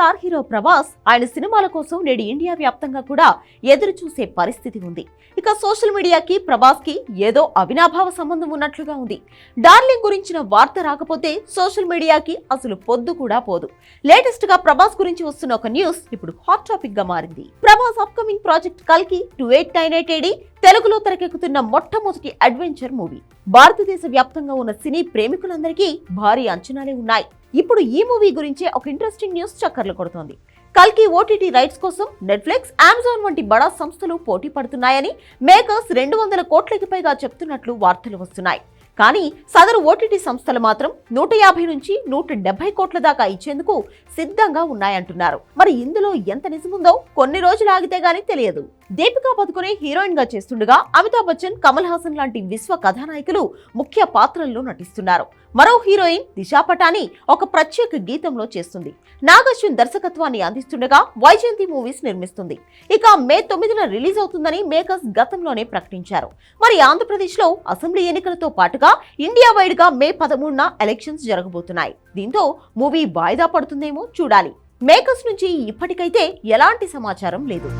Star hero Prabhas ఆయన సినిమాల కోసం నేడు ఇండియా వ్యాప్తంగా కూడా ఎదురు చూసే పరిస్థితి ఉంది. ఇక సోషల్ మీడియాకి ప్రభాస్కి ఏదో అవినాభావ సంబంధం ఉన్నట్లుగా ఉంది. డార్లింగ్ గురించిన వార్త రాకపోతే సోషల్ మీడియాకి అసలు పొద్దు కూడా పోదు. లేటెస్ట్గా ప్రభాస్ గురించి వస్తున్న ఒక న్యూస్ ఇప్పుడు హాట్ టాపిక్గా మారింది. ప్రభాస్ అప్కమింగ్ ప్రాజెక్ట్ కల్కి two eight nine eight AD తెలుగులో తెరకెక్కుతున్న మొట్టమొదటి అడ్వెంచర్ మూవీ. భారతదేశ వ్యాప్తంగా ఉన్న సినీ ప్రేమికులందరికీ భారీ అంచనాలే ఉన్నాయి. ఇప్పుడు ఈ మూవీ గురించే ఒక ఇంట్రెస్టింగ్ న్యూస్ చక్కర్లు కొడుతోంది. కల్కి ఓటీటీ రైట్స్ కోసం నెట్ఫ్లిక్స్ అమెజాన్ వంటి బడా సంస్థలు పోటీ పడుతున్నాయని మేకర్స్ రెండు వందల కోట్లకి పైగా చెప్తున్నట్లు వార్తలు వస్తున్నాయి. కానీ సదరు ఓటీటీ సంస్థలు మాత్రం నూట యాభై నుంచి నూట డెబ్బై కోట్ల దాకా ఇచ్చేందుకు సిద్ధంగా ఉన్నాయంటున్నారు. మరి ఇందులో ఎంత నిజముందో కొన్ని రోజులు ఆగితే గానీ తెలియదు. దీపికా పదుకునే హీరోయిన్గా చేస్తుండగా అమితాబ్ బచ్చన్ కమల్ హాసన్ లాంటి విశ్వ కథానాయకులు ముఖ్య పాత్రల్లో నటిస్తున్నారు. మరో హీరోయిన్ దిశా పటాని ఒక ప్రత్యేక గీతంలో చేస్తుంది. నాగార్జున్ దర్శకత్వాన్ని అందిస్తుండగా వైజయంతి మూవీస్ నిర్మిస్తుంది. ఇక మే తొమ్మిదిన రిలీజ్ అవుతుందని మేకర్స్ గతంలోనే ప్రకటించారు. మరి ఆంధ్రప్రదేశ్లో అసెంబ్లీ ఎన్నికలతో పాటుగా ఇండియా వైడ్గా మే పదమూడున ఎలక్షన్స్ జరగబోతున్నాయి. దీంతో మూవీ వాయిదా పడుతుందేమో చూడాలి. మేకర్స్ నుంచి ఇప్పటికైతే ఎలాంటి సమాచారం లేదు.